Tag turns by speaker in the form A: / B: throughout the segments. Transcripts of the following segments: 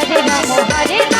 A: Hare Ram Hare Ram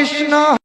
A: Krishna